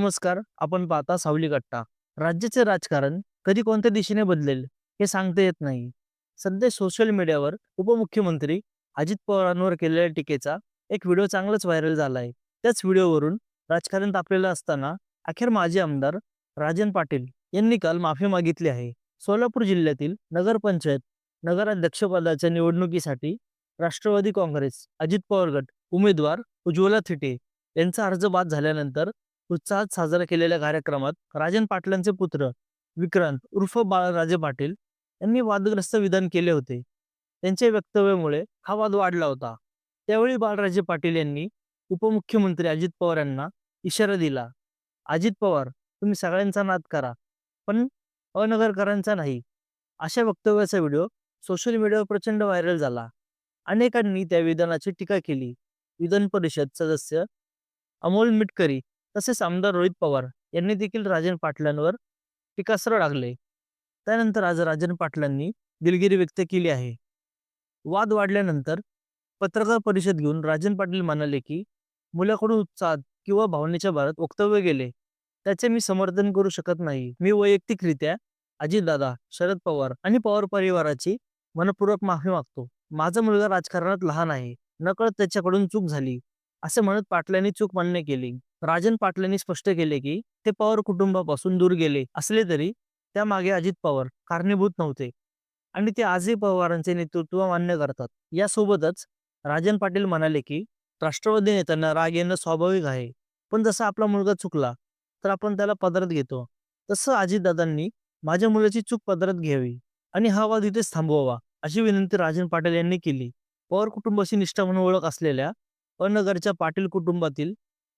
नमस्कार आपण पाहता सावली गट्टा राज्याचे राजकारण कधी कोणत्या दिशेने बदलेल हे सांगता येत नाही. सध्या सोशल मीडियावर उपमुख्यमंत्री अजित पवारांवर केलेल्या टीकेचा एक व्हिडिओ चांगलाच व्हायरल झाला आहे त्याच व्हिडिओवरून राजकारण तापलेलं असताना अखेर माजी आमदार राजन पाटील यांनी काल माफी मागितली आहे. सोलापूर जिल्ह्यातील नगरपंचायत नगराध्यक्षपदाच्या निवडणुकीसाठी राष्ट्रवादी काँग्रेस अजित पवार गट उमेदवार उज्ज्वला थिटे यांचा अर्ज बाद झाल्यानंतर उत्साहात साजरा केलेल्या कार्यक्रमात राजन पाटलांचे पुत्र विक्रांत उर्फ बाळराजे पाटील यांनी वादग्रस्त विधान केले होते. त्यांच्या वक्तव्यामुळे हा वाद वाढला होता. त्यावेळी बाळराजे पाटील यांनी उपमुख्यमंत्री अजित पवार यांना इशारा दिला. अजित पवार तुम्ही सगळ्यांचा नाद करा पण अनगरकरांचा नाही. अशा वक्तव्याचा व्हिडिओ सोशल मीडियावर प्रचंड व्हायरल झाला. अनेकांनी त्या विधानाची टीका केली. विधान परिषद सदस्य अमोल मिटकरी तसेच आमदार रोहित पवार यांनी देखील राजन पाटलांवर टीकास्त्र लागले त्यानंतर आज राजन पाटलांनी दिलगिरी व्यक्त केली आहे. वाद वाढल्यानंतर पत्रकार परिषद घेऊन राजन पाटील म्हणाले की मुलाकडून उत्साहात किंवा भावनेच्या भारत वक्तव्य गेले त्याचे मी समर्थन करू शकत नाही. मी वैयक्तिकरित्या अजितदादा शरद पवार आणि पवार परिवाराची मनपूर्वक माफी मागतो. माझा मुलगा राजकारणात लहान आहे. नकळत त्याच्याकडून चूक झाली असे म्हणत पाटलांनी चूक मान्य केली. राजन पाटलांनी स्पष्ट केले की ते पवार कुटुंबापासून दूर गेले असले तरी त्यामागे अजित पवार कारणीभूत नव्हते. आणि ते आजही पवारांचे नेतृत्व मान्य करतात. यासोबतच राजन पाटील म्हणाले की राष्ट्रवादी नेत्यांना राग येणं स्वाभाविक आहे. पण जसा आपला मुलगा चुकला तर आपण त्याला पदरात घेतो. तसं अजितदादांनी माझ्या मुलाची चूक पदरात घ्यावी आणि हा वाद इथेच थांबवावा अशी विनंती राजन पाटील यांनी केली. पवार कुटुंबाशी निष्ठा म्हणून ओळख असलेल्या अनगरच्या पाटील कुटुंबातील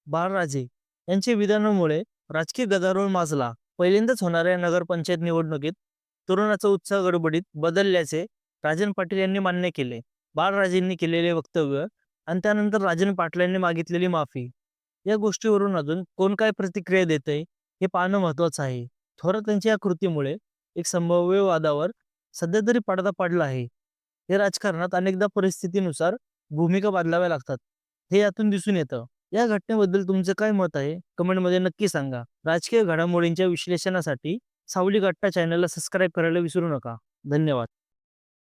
बाळराजे यांच्या विधानामुळे राजकीय गदारोळ माजला. पहिल्यांदाच होणाऱ्या नगरपंचायत निवडणुकीत तरुणाचा उत्साह गडबडीत बदलल्याचे राजन पाटील यांनी मान्य केले. बाळराजेंनी केलेले वक्तव्य आणि त्यानंतर राजन पाटलांनी मागितलेली माफी. या गोष्टीवरून अजून कोण काय प्रतिक्रिया देते हे पाहणं महत्वाचं आहे. थोरात त्यांच्या या कृतीमुळे एक संभाव्य वादावर सध्या तरी पडदा पडला आहे. हे राजकारणात अनेकदा परिस्थितीनुसार भूमिका बदलाव्या लागतात. हे यातून दिसून येतं. या घटनेबद्दल तुमचं काय मत आहे? कमेंटमध्ये नक्की सांगा. राजकीय घडामोडींच्या विश्लेषणासाठी सावली गट्टा चॅनलला सबस्क्राईब करायला विसरू नका. धन्यवाद.